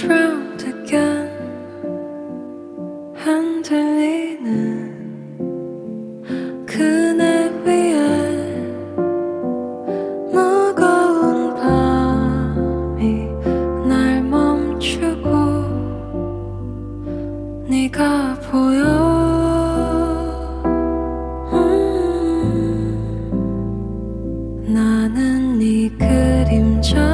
comes 는 그네 위에 무거운 밤이 날 멈추고 네가 보여. 음, 나는 네 그림자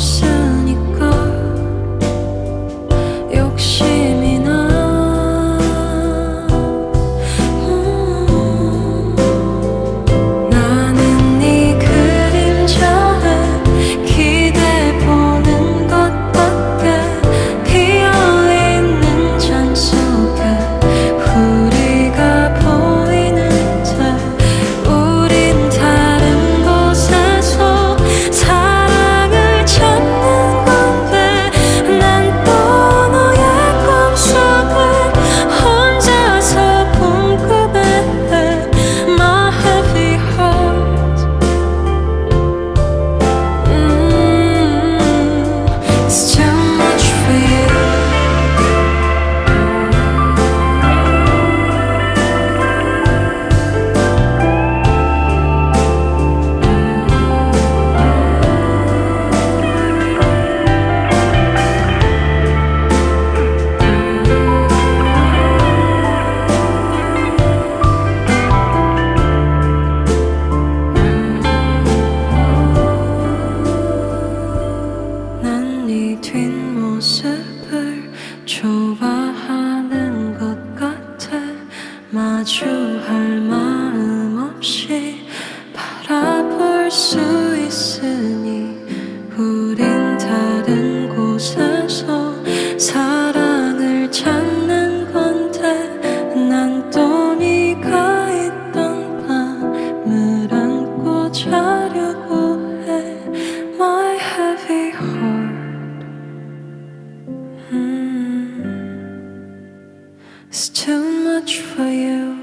是。 모습을 좋아하는 것 같아. 마주할 마음 없이 It's too much for you.